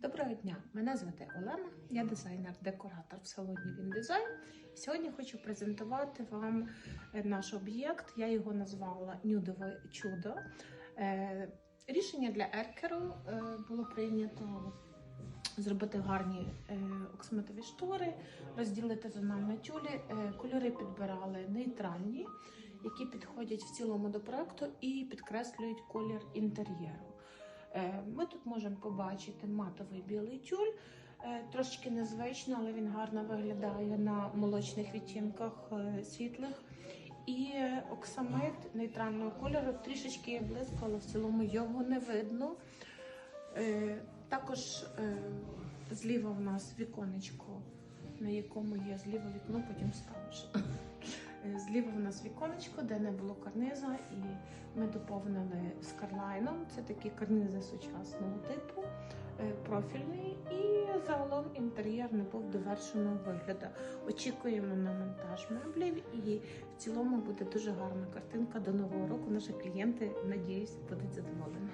Доброго дня! Мене звати Олена, я дизайнер-декоратор в салоні Віндизайн. Сьогодні хочу презентувати вам е, наш об'єкт. Я його назвала Нюдове чудо. Е, Рішення для еркеру е, було прийнято зробити гарні оксамитові штори, розділити зональні тюлі. Кольори підбирали нейтральні, які підходять в цілому до проекту і підкреслюють колір інтер'єру. Е, Ми тут можемо побачити матовий білий тюль, е, трошки незвично, але він гарно виглядає на молочних відтінках е, світлих. І оксамит нейтрального кольору трішечки є близько, але в цілому його не видно. Також зліва в нас віконечко, на якому є зліва вікно, потім ставиш. Зліва в нас віконечко, де не було карниза, і ми доповнили скарлайном. Це такі карнизи сучасного типу, е, профільний, і загалом інтер'єр не був довершеного вигляду. Очікуємо на монтаж меблів, і в цілому буде дуже гарна картинка до нового року. Наші клієнти, надіюсь, будуть задоволені.